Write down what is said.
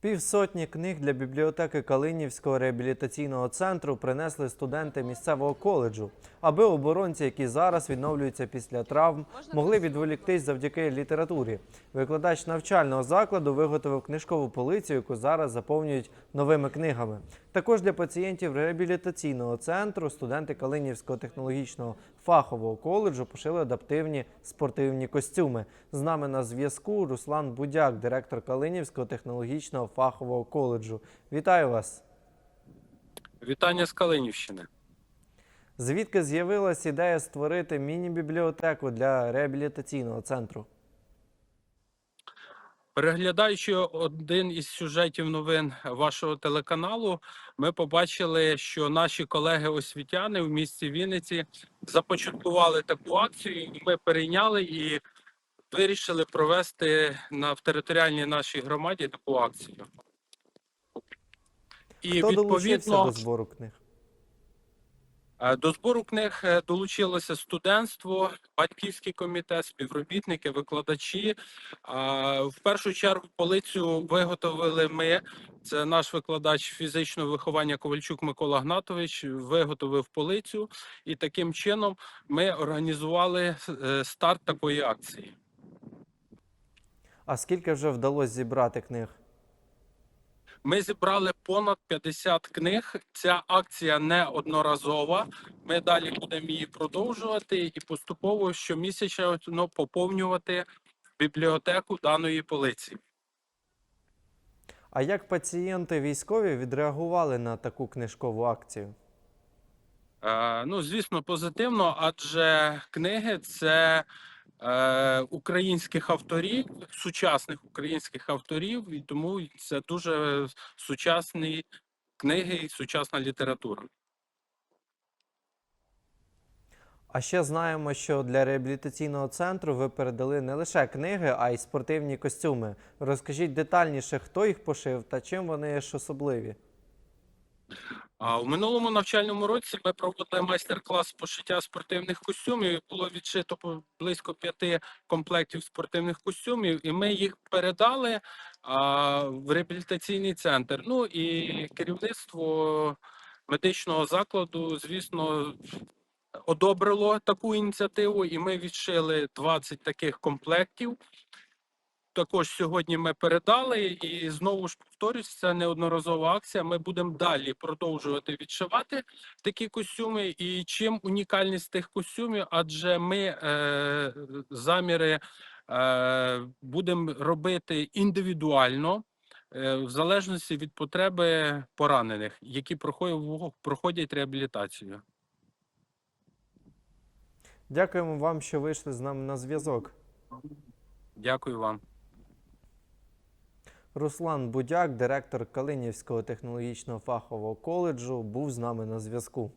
Півсотні книг для бібліотеки Калинівського реабілітаційного центру принесли студенти місцевого коледжу, аби оборонці, які зараз відновлюються після травм, могли відволіктись завдяки літературі. Викладач навчального закладу виготовив книжкову полицю, яку зараз заповнюють новими книгами. Також для пацієнтів реабілітаційного центру студенти Калинівського технологічного фахового коледжу пошили адаптивні спортивні костюми. З нами на зв'язку Руслан Будяк, директор Калинівського технологічного фахового коледжу. Вітаю вас! Вітання з Калинівщини. Звідки з'явилась ідея створити міні-бібліотеку для реабілітаційного центру? Переглядаючи один із сюжетів новин вашого телеканалу, ми побачили, що наші колеги-освітяни в місті Вінниці започаткували таку акцію. і Ми перейняли і вирішили провести на в територіальній нашій громаді таку акцію. І Хто відповідно до збору книг? Е, До збору книг е, долучилося студентство, батьківський комітет, співробітники, викладачі. В першу чергу полицю виготовили ми. Це наш викладач фізичного виховання Ковальчук Микола Гнатович виготовив полицю, і таким чином ми організували е, старт такої акції. А скільки вже вдалося зібрати книг? Ми зібрали понад 50 книг. Ця акція не одноразова. Ми далі будемо її продовжувати і поступово щомісячно поповнювати бібліотеку даної полиці. А як пацієнти військові відреагували на таку книжкову акцію? Е, ну, звісно, позитивно, адже книги це українських авторів, сучасних українських авторів, і тому це дуже сучасні книги і сучасна література. А ще знаємо, що для реабілітаційного центру ви передали не лише книги, а й спортивні костюми. Розкажіть детальніше, хто їх пошив та чим вони ж особливі. А в минулому навчальному році ми проводили майстер-клас пошиття спортивних костюмів. Було відшито близько п'яти комплектів спортивних костюмів, і ми їх передали в реабілітаційний центр. Ну і керівництво медичного закладу, звісно, одобрило таку ініціативу, і ми відшили 20 таких комплектів. Також сьогодні ми передали, і знову ж повторюсь, це неодноразова акція. Ми будемо далі продовжувати відшивати такі костюми. І чим унікальність тих костюмів? Адже ми е, заміри е, будемо робити індивідуально. е, В залежності від потреби поранених, які проходять, проходять реабілітацію. Дякуємо вам, що вийшли з нами на зв'язок. Дякую вам. Руслан Будяк, директор Калинівського технологічного фахового коледжу, був з нами на зв'язку.